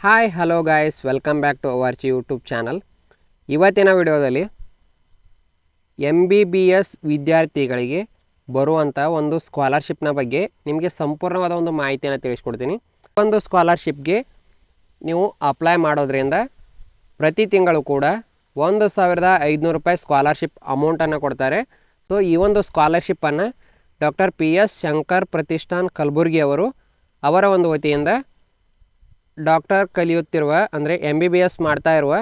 Hi hello guys welcome back to our chi YouTube channel ಇವತ್ತಿನ ವಿಡಿಯೋದಲ್ಲಿ M B B S ವಿದ್ಯಾರ್ಥಿಗಳಿಗೆ ಬರುವಂಥ ಒಂದು ಸ್ಕಾಲರ್ಶಿಪ್ನ ಬಗ್ಗೆ ನಿಮಗೆ ಸಂಪೂರ್ಣವಾದ ಒಂದು ಮಾಹಿತಿಯನ್ನು ತಿಳಿಸ್ಕೊಡ್ತೀನಿ. ಒಂದು ಸ್ಕಾಲರ್ಶಿಪ್ಗೆ ನೀವು ಅಪ್ಲೈ ಮಾಡೋದ್ರಿಂದ ಪ್ರತಿ ತಿಂಗಳು ಕೂಡ ಒಂದು ಸಾವಿರದ ಐದುನೂರು ರೂಪಾಯಿ ಸ್ಕಾಲರ್ಶಿಪ್ ಅಮೌಂಟನ್ನು ಕೊಡ್ತಾರೆ. ಸೊ ಈ ಒಂದು ಸ್ಕಾಲರ್ಶಿಪ್ಪನ್ನು doctor P S Shankar Pratishthan Kalaburagi ಅವರು ಅವರ ಒಂದು ವತಿಯಿಂದ ಡಾಕ್ಟರ್ ಕಲಿಯುತ್ತಿರುವ, ಅಂದರೆ ಎಂ ಬಿ ಬಿ ಎಸ್ ಮಾಡ್ತಾ ಇರುವ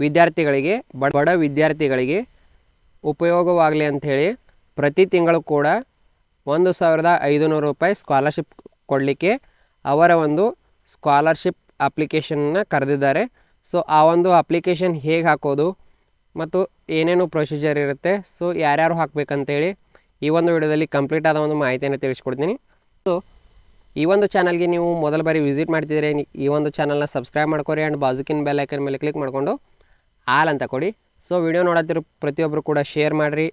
ವಿದ್ಯಾರ್ಥಿಗಳಿಗೆ, ಬಡ ವಿದ್ಯಾರ್ಥಿಗಳಿಗೆ ಉಪಯೋಗವಾಗಲಿ ಅಂಥೇಳಿ ಪ್ರತಿ ತಿಂಗಳು ಕೂಡ ಒಂದು ಸಾವಿರದ ಐದುನೂರು ರೂಪಾಯಿ ಸ್ಕಾಲರ್ಶಿಪ್ ಕೊಡಲಿಕ್ಕೆ ಅವರ ಒಂದು ಸ್ಕಾಲರ್ಶಿಪ್ ಅಪ್ಲಿಕೇಶನ್ನ ಕರೆದಿದ್ದಾರೆ. ಸೊ ಆ ಒಂದು ಅಪ್ಲಿಕೇಶನ್ ಹೇಗೆ ಹಾಕೋದು ಮತ್ತು ಏನೇನು ಪ್ರೊಸೀಜರ್ ಇರುತ್ತೆ ಸೊ ಯಾರ್ಯಾರು ಹಾಕಬೇಕಂತೇಳಿ ಈ ಒಂದು ವಿಡಿಯೋದಲ್ಲಿ ಕಂಪ್ಲೀಟ್ ಆದ ಒಂದು ಮಾಹಿತಿಯನ್ನು ತಿಳಿಸ್ಕೊಡ್ತೀನಿ. ಸೊ ಈ ಒಂದು ಚಾನಲ್ಗೆ ನೀವು ಮೊದಲ ಬಾರಿ ವಿಸಿಟ್ ಮಾಡ್ತಿದ್ರೆ, ಈ ಒಂದು ಚಾನಲ್ನ ಸಬ್ಸ್ಕ್ರೈಬ್ ಮಾಡ್ಕೊರಿ ಆ್ಯಂಡ್ ಬಾಜುಕಿನ ಬೆಲ್ ಐಕನ್ ಮೇಲೆ ಕ್ಲಿಕ್ ಮಾಡಿಕೊಂಡು ಆಲ್ ಅಂತ ಕೊಡಿ. ಸೊ ವಿಡಿಯೋ ನೋಡತ್ತಿರೋ ಪ್ರತಿಯೊಬ್ಬರು ಕೂಡ ಶೇರ್ ಮಾಡಿರಿ.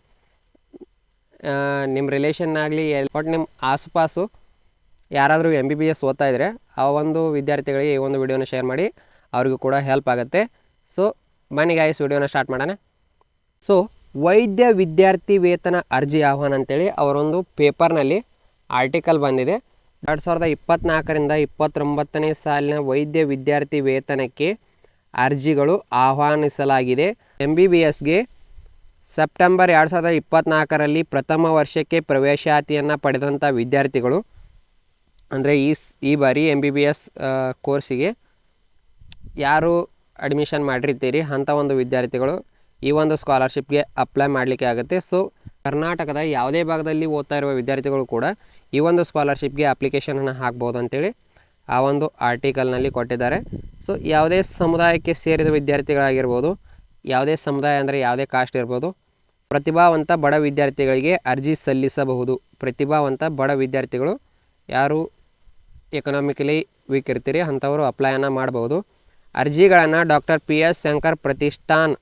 ನಿಮ್ಮ ರಿಲೇಷನ್ ಆಗಲಿ ಬಟ್ ನಿಮ್ಮ ಆಸುಪಾಸು ಯಾರಾದರೂ ಎಂ ಬಿ ಬಿ ಎಸ್ ಓದ್ತಾ ಇದ್ದರೆ ಆ ಒಂದು ವಿದ್ಯಾರ್ಥಿಗಳಿಗೆ ಈ ಒಂದು ವಿಡಿಯೋನ ಶೇರ್ ಮಾಡಿ, ಅವ್ರಿಗೂ ಕೂಡ ಹೆಲ್ಪ್ ಆಗುತ್ತೆ. ಸೊ ಬನ್ನಿ ಗಾಯ್ಸ್ ವಿಡಿಯೋನ ಸ್ಟಾರ್ಟ್ ಮಾಡೋಣ. ಸೊ ವೈದ್ಯ ವಿದ್ಯಾರ್ಥಿ ವೇತನ ಅರ್ಜಿ ಆಹ್ವಾನ ಅಂತೇಳಿ ಅವರೊಂದು ಪೇಪರ್ನಲ್ಲಿ ಆರ್ಟಿಕಲ್ ಬಂದಿದೆ. ಎರಡು ಸಾವಿರದ ಇಪ್ಪತ್ತ್ನಾಲ್ಕರಿಂದ ಇಪ್ಪತ್ತೊಂಬತ್ತನೇ ಸಾಲಿನ ವೈದ್ಯ ವಿದ್ಯಾರ್ಥಿ ವೇತನಕ್ಕೆ ಅರ್ಜಿಗಳು ಆಹ್ವಾನಿಸಲಾಗಿದೆ. ಎಂ ಬಿ ಬಿ ಎಸ್ಗೆ ಸೆಪ್ಟೆಂಬರ್ ಎರಡು ಸಾವಿರದ ಇಪ್ಪತ್ತ್ನಾಲ್ಕರಲ್ಲಿ ಪ್ರಥಮ ವರ್ಷಕ್ಕೆ ಪ್ರವೇಶಾತಿಯನ್ನು ಪಡೆದಂಥ ವಿದ್ಯಾರ್ಥಿಗಳು, ಅಂದರೆ ಈ ಈ ಬಾರಿ ಎಂ ಬಿ ಬಿ ಎಸ್ ಕೋರ್ಸಿಗೆ ಯಾರು ಅಡ್ಮಿಷನ್ ಮಾಡಿರ್ತೀರಿ ಅಂಥ ಒಂದು ವಿದ್ಯಾರ್ಥಿಗಳು ಈ ಒಂದು ಸ್ಕಾಲರ್ಶಿಪ್ಗೆ ಅಪ್ಲೈ ಮಾಡಲಿಕ್ಕೆ ಆಗುತ್ತೆ. ಸೊ ಕರ್ನಾಟಕದ ಯಾವುದೇ ಭಾಗದಲ್ಲಿ ಓದ್ತಾ ಇರುವ ವಿದ್ಯಾರ್ಥಿಗಳು ಕೂಡ ಈ ಒಂದು ಸ್ಕಾಲರ್ಶಿಪ್ಗೆ ಅಪ್ಲಿಕೇಶನನ್ನು ಹಾಕ್ಬೋದು ಅಂತೇಳಿ ಆ ಒಂದು ಆರ್ಟಿಕಲ್ನಲ್ಲಿ ಕೊಟ್ಟಿದ್ದಾರೆ. ಸೊ, ಯಾವುದೇ ಸಮುದಾಯಕ್ಕೆ ಸೇರಿದ ವಿದ್ಯಾರ್ಥಿಗಳಾಗಿರ್ಬೋದು, ಯಾವುದೇ ಸಮುದಾಯ ಅಂದರೆ ಯಾವುದೇ ಕಾಸ್ಟ್ ಇರ್ಬೋದು, ಪ್ರತಿಭಾವಂತ ಬಡ ವಿದ್ಯಾರ್ಥಿಗಳಿಗೆ ಅರ್ಜಿ ಸಲ್ಲಿಸಬಹುದು. ಪ್ರತಿಭಾವಂತ ಬಡ ವಿದ್ಯಾರ್ಥಿಗಳು ಯಾರು ಎಕನಾಮಿಕಲಿ ವೀಕ್ ಇರ್ತೀರಿ, ಅಂಥವರು ಅಪ್ಲೈಯನ್ನು ಮಾಡ್ಬೋದು. ಅರ್ಜಿಗಳನ್ನು doctor P S Shankar Pratishthan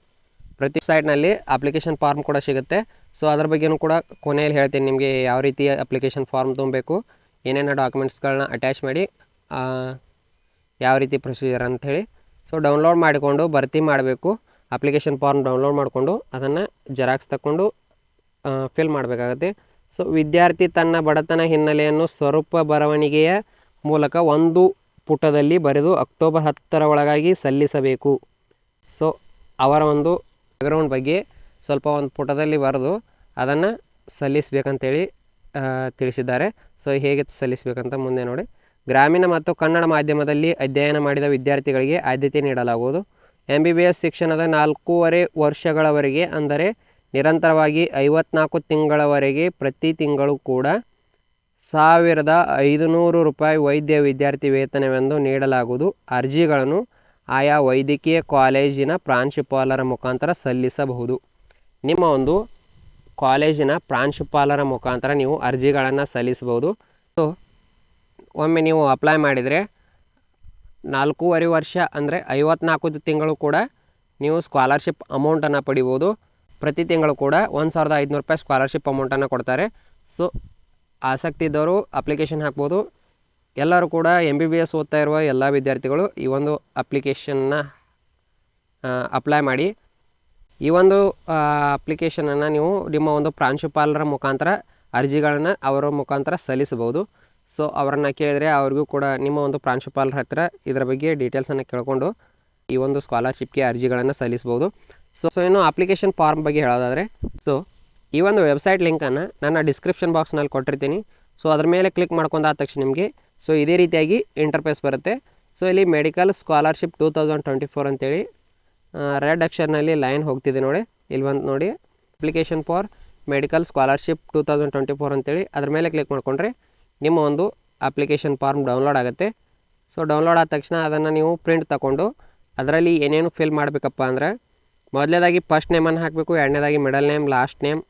ಪ್ರತಿ ಸೈಟ್ನಲ್ಲಿ ಅಪ್ಲಿಕೇಶನ್ ಫಾರ್ಮ್ ಕೂಡ ಸಿಗುತ್ತೆ. ಸೊ ಅದ್ರ ಬಗ್ಗೆನೂ ಕೂಡ ಕೊನೆಯಲ್ಲಿ ಹೇಳ್ತೀನಿ ನಿಮಗೆ ಯಾವ ರೀತಿ ಅಪ್ಲಿಕೇಶನ್ ಫಾರ್ಮ್ ತುಂಬಬೇಕು ಏನೇನು ಡಾಕ್ಯುಮೆಂಟ್ಸ್ಗಳನ್ನ ಅಟ್ಯಾಚ್ ಮಾಡಿ ಯಾವ ರೀತಿ ಪ್ರೊಸೀಜರ್ ಅಂಥೇಳಿ. ಸೊ ಡೌನ್ಲೋಡ್ ಮಾಡಿಕೊಂಡು ಭರ್ತಿ ಮಾಡಬೇಕು. ಅಪ್ಲಿಕೇಶನ್ ಫಾರ್ಮ್ ಡೌನ್ಲೋಡ್ ಮಾಡಿಕೊಂಡು ಅದನ್ನು ಜೆರಾಕ್ಸ್ ತಗೊಂಡು ಫಿಲ್ ಮಾಡಬೇಕಾಗತ್ತೆ. ಸೊ ವಿದ್ಯಾರ್ಥಿ ತನ್ನ ಬಡತನ ಹಿನ್ನೆಲೆಯನ್ನು ಸ್ವರೂಪ ಬರವಣಿಗೆಯ ಮೂಲಕ ಒಂದು ಪುಟದಲ್ಲಿ ಬರೆದು ಅಕ್ಟೋಬರ್ ಹತ್ತರ ಒಳಗಾಗಿ ಸಲ್ಲಿಸಬೇಕು. ಸೊ ಅವರ ಒಂದು ಬ್ಯಾಕ್ಗ್ರೌಂಡ್ ಬಗ್ಗೆ ಸ್ವಲ್ಪ ಒಂದು ಪುಟದಲ್ಲಿ ಬರೆದು ಅದನ್ನು ಸಲ್ಲಿಸಬೇಕಂತೇಳಿ ತಿಳಿಸಿದ್ದಾರೆ. ಸೊ, ಹೇಗೆ ಸಲ್ಲಿಸಬೇಕಂತ ಮುಂದೆ ನೋಡಿ. ಗ್ರಾಮೀಣ ಮತ್ತು ಕನ್ನಡ ಮಾಧ್ಯಮದಲ್ಲಿ ಅಧ್ಯಯನ ಮಾಡಿದ ವಿದ್ಯಾರ್ಥಿಗಳಿಗೆ ಆದ್ಯತೆ ನೀಡಲಾಗುವುದು. ಎಂ ಬಿ ಬಿ ಎಸ್ ಶಿಕ್ಷಣದ ನಾಲ್ಕೂವರೆ ವರ್ಷಗಳವರೆಗೆ, ಅಂದರೆ ನಿರಂತರವಾಗಿ ಐವತ್ನಾಲ್ಕು ತಿಂಗಳವರೆಗೆ ಪ್ರತಿ ತಿಂಗಳು ಕೂಡ ಸಾವಿರದ ಐದುನೂರು ರೂಪಾಯಿ ವೈದ್ಯ ವಿದ್ಯಾರ್ಥಿ ವೇತನವೆಂದು ನೀಡಲಾಗುವುದು. ಅರ್ಜಿಗಳನ್ನು ಆಯಾ ವೈದ್ಯಕೀಯ ಕಾಲೇಜಿನ ಪ್ರಾಂಶುಪಾಲರ ಮುಖಾಂತರ ಸಲ್ಲಿಸಬಹುದು. ನಿಮ್ಮ ಒಂದು ಕಾಲೇಜಿನ ಪ್ರಾಂಶುಪಾಲರ ಮುಖಾಂತರ ನೀವು ಅರ್ಜಿಗಳನ್ನು ಸಲ್ಲಿಸಬಹುದು. ಸೊ ಒಮ್ಮೆ ನೀವು ಅಪ್ಲೈ ಮಾಡಿದರೆ ನಾಲ್ಕೂವರೆ ವರ್ಷ ಅಂದರೆ ಐವತ್ನಾಲ್ಕು ತಿಂಗಳು ಕೂಡ ನೀವು ಸ್ಕಾಲರ್ಶಿಪ್ ಅಮೌಂಟನ್ನು ಪಡಿಬೋದು ಪ್ರತಿ ತಿಂಗಳು ಕೂಡ ಒಂದು ಸಾವಿರದ ಐದುನೂರು ರೂಪಾಯಿ ಸ್ಕಾಲರ್ಶಿಪ್ ಅಮೌಂಟನ್ನು ಕೊಡ್ತಾರೆ. ಸೊ ಆಸಕ್ತಿ ಇದ್ದವರು ಅಪ್ಲಿಕೇಶನ್ ಹಾಕ್ಬೋದು. ಎಲ್ಲರೂ ಕೂಡ ಎಂ ಬಿ ಬಿ ಎಸ್ ಓದ್ತಾ ಇರುವ ಎಲ್ಲ ವಿದ್ಯಾರ್ಥಿಗಳು ಈ ಒಂದು ಅಪ್ಲಿಕೇಶನ್ನ ಅಪ್ಲೈ ಮಾಡಿ. ಈ ಒಂದು ಅಪ್ಲಿಕೇಶನನ್ನು ನೀವು ನಿಮ್ಮ ಒಂದು ಪ್ರಾಂಶುಪಾಲರ ಮುಖಾಂತರ, ಅರ್ಜಿಗಳನ್ನು ಅವರ ಮುಖಾಂತರ ಸಲ್ಲಿಸಬಹುದು. ಸೊ ಅವರನ್ನು ಕೇಳಿದರೆ ಅವ್ರಿಗೂ ಕೂಡ ನಿಮ್ಮ ಒಂದು ಪ್ರಾಂಶುಪಾಲರ ಹತ್ತಿರ ಇದರ ಬಗ್ಗೆ ಡೀಟೇಲ್ಸನ್ನು ಕೇಳಿಕೊಂಡು ಈ ಒಂದು ಸ್ಕಾಲರ್ಶಿಪ್ಗೆ ಅರ್ಜಿಗಳನ್ನು ಸಲ್ಲಿಸ್ಬೋದು ಸೊ ಸೊ ಇನ್ನು ಅಪ್ಲಿಕೇಶನ್ ಫಾರ್ಮ್ ಬಗ್ಗೆ ಹೇಳೋದಾದರೆ ಸೊ ಈ ಒಂದು ವೆಬ್ಸೈಟ್ ಲಿಂಕನ್ನು ನನ್ನ ಡಿಸ್ಕ್ರಿಪ್ಷನ್ ಬಾಕ್ಸ್ನಲ್ಲಿ ಕೊಟ್ಟಿರ್ತೀನಿ. ಸೊ ಅದ್ರ ಮೇಲೆ ಕ್ಲಿಕ್ ಮಾಡ್ಕೊಂಡಾದ ತಕ್ಷಣ ನಿಮಗೆ ಸೊ ಇದೇ ರೀತಿಯಾಗಿ ಇಂಟರ್ಫೇಸ್ ಬರುತ್ತೆ. ಸೊ ಇಲ್ಲಿ medical scholarship two thousand twenty four ಅಂತೇಳಿ ರೆಡ್ ಅಕ್ಷರ್ನಲ್ಲಿ ಲೈನ್ ಹೋಗ್ತಿದೆ ನೋಡಿ. ಇಲ್ಲಿ ಬಂದು ನೋಡಿ application for medical scholarship two thousand twenty four ಅಂತೇಳಿ. ಅದ್ರ ಮೇಲೆ ಕ್ಲಿಕ್ ಮಾಡಿಕೊಂಡ್ರೆ ನಿಮ್ಮ ಒಂದು ಅಪ್ಲಿಕೇಶನ್ ಫಾರ್ಮ್ ಡೌನ್ಲೋಡ್ ಆಗುತ್ತೆ. ಸೊ ಡೌನ್ಲೋಡ್ ಆದ ತಕ್ಷಣ ಅದನ್ನು ನೀವು ಪ್ರಿಂಟ್ ತಗೊಂಡು ಅದರಲ್ಲಿ ಏನೇನು ಫಿಲ್ ಮಾಡಬೇಕಪ್ಪ ಅಂದರೆ ಮೊದಲನೇದಾಗಿ ಫಸ್ಟ್ ನೇಮನ್ನು ಹಾಕಬೇಕು, ಎರಡನೇದಾಗಿ middle name last name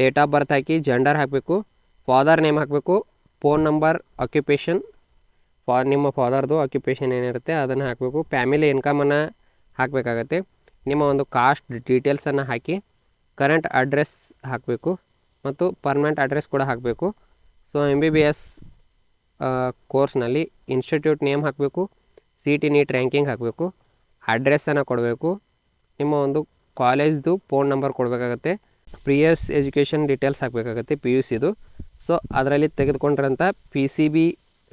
date of birth hockey gender ಹಾಕಬೇಕು ಫಾದರ್ ನೇಮ್ ಹಾಕಬೇಕು ಫೋನ್ ನಂಬರ್ ಆಕ್ಯುಪೇಷನ್ ಫಾ ನಿಮ್ಮ ಫಾದರ್ದು ಆಕ್ಯುಪೇಷನ್ ಏನಿರುತ್ತೆ ಅದನ್ನು ಹಾಕಬೇಕು. ಫ್ಯಾಮಿಲಿ ಇನ್ಕಮನ್ನು ಹಾಕಬೇಕಾಗತ್ತೆ. ನಿಮ್ಮ ಒಂದು ಕಾಸ್ಟ್ ಡೀಟೇಲ್ಸನ್ನು ಹಾಕಿ ಕರೆಂಟ್ ಅಡ್ರೆಸ್ ಹಾಕಬೇಕು. ಮತ್ತು ಪರ್ಮನೆಂಟ್ ಅಡ್ರೆಸ್ ಕೂಡ ಹಾಕಬೇಕು. So M B B S ಕೋರ್ಸ್ನಲ್ಲಿ ಇನ್ಸ್ಟಿಟ್ಯೂಟ್ ನೇಮ್ ಹಾಕಬೇಕು. ಸಿ ಟಿ ನೀಟ್ ರ್ಯಾಂಕಿಂಗ್ ಹಾಕಬೇಕು. ಅಡ್ರೆಸ್ಸನ್ನು ಕೊಡಬೇಕು. ನಿಮ್ಮ ಒಂದು ಕಾಲೇಜ್ದು ಫೋನ್ ನಂಬರ್ ಕೊಡಬೇಕಾಗತ್ತೆ. ಪ್ರಿಯಸ್ ಎಜುಕೇಷನ್ ಡೀಟೇಲ್ಸ್ ಹಾಕಬೇಕಾಗತ್ತೆ ಪಿ ಯು ಸಿದು ಸೊ ಅದರಲ್ಲಿ ತೆಗೆದುಕೊಂಡಿರೋಂಥ ಪಿ ಸಿ ಬಿ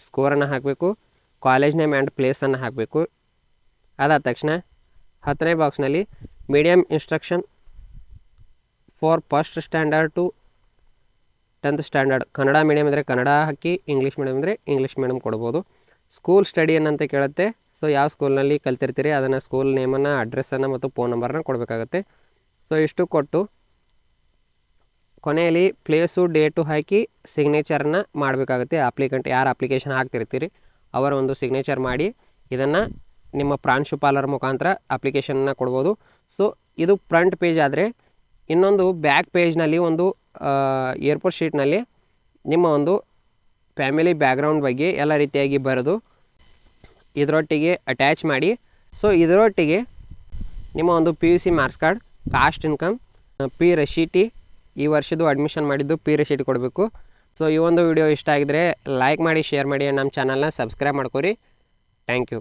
ಸ್ಕೋರನ್ನು ಹಾಕಬೇಕು ಕಾಲೇಜ್ ನೇಮ್ ಆ್ಯಂಡ್ ಪ್ಲೇಸನ್ನು ಹಾಕಬೇಕು. ಅದಾದ ತಕ್ಷಣ ಹತ್ತನೇ ಬಾಕ್ಸ್ನಲ್ಲಿ medium instruction for first standard to tenth standard Kannada medium ಅಂದರೆ ಕನ್ನಡ ಹಾಕಿ ಇಂಗ್ಲೀಷ್ ಮೀಡಿಯಮ್ ಅಂದರೆ ಇಂಗ್ಲೀಷ್ ಮೀಡಿಯಮ್ ಕೊಡ್ಬೋದು. ಸ್ಕೂಲ್ ಸ್ಟಡಿ ಏನಂತ ಕೇಳುತ್ತೆ. ಸೊ ಯಾವ ಸ್ಕೂಲ್ನಲ್ಲಿ ಕಲ್ತಿರ್ತೀರಿ, ಅದನ್ನು ಸ್ಕೂಲ್ ನೇಮನ್ನು ಅಡ್ರೆಸ್ಸನ್ನು ಮತ್ತು ಫೋನ್ ನಂಬರನ್ನ ಕೊಡಬೇಕಾಗತ್ತೆ. ಸೊ ಇಷ್ಟು ಕೊಟ್ಟು ಕೊನೆಯಲ್ಲಿ ಪ್ಲೇಸು, ಡೇಟು ಹಾಕಿ ಸಿಗ್ನೇಚರ್ನ ಮಾಡಬೇಕಾಗುತ್ತೆ. ಅಪ್ಲಿಕೆಂಟ್ ಯಾರು ಅಪ್ಲಿಕೇಶನ್ ಹಾಕ್ತಿರ್ತೀರಿ, ಅವರ ಒಂದು ಸಿಗ್ನೇಚರ್ ಮಾಡಿ, ಇದನ್ನು ನಿಮ್ಮ ಪ್ರಾಂಶುಪಾಲರ ಮುಖಾಂತರ ಅಪ್ಲಿಕೇಶನ್ನ ಕೊಡ್ಬೋದು. ಸೊ ಇದು ಫ್ರಂಟ್ ಪೇಜ್ ಆದರೆ, ಇನ್ನೊಂದು ಬ್ಯಾಕ್ ಪೇಜ್ನಲ್ಲಿ ಒಂದು ಏರ್ಪೋರ್ಟ್ ಶೀಟ್ನಲ್ಲಿ ನಿಮ್ಮ ಒಂದು ಫ್ಯಾಮಿಲಿ ಬ್ಯಾಕ್ಗ್ರೌಂಡ್ ಬಗ್ಗೆ ಎಲ್ಲ ರೀತಿಯಾಗಿ ಬರೆದು, ಇದರೊಟ್ಟಿಗೆ ಅಟ್ಯಾಚ್ ಮಾಡಿ. ಸೊ ಇದರೊಟ್ಟಿಗೆ ನಿಮ್ಮ ಒಂದು P U C marks card caste income P ರಶೀಟಿ ಈ ವರ್ಷದ್ದು ಅಡ್ಮಿಷನ್ ಮಾಡಿದ್ದು ಪಿ ರಶೀಟಿ ಕೊಡಬೇಕು. ಸೊ ಈ ಒಂದು ವಿಡಿಯೋ ಇಷ್ಟ ಆಗಿದ್ರೆ ಲೈಕ್ ಮಾಡಿ ಶೇರ್ ಮಾಡಿ, ನಮ್ಮ ಚಾನಲ್ನ ಸಬ್ಸ್ಕ್ರೈಬ್ ಮಾಡ್ಕೊರಿ. Thank you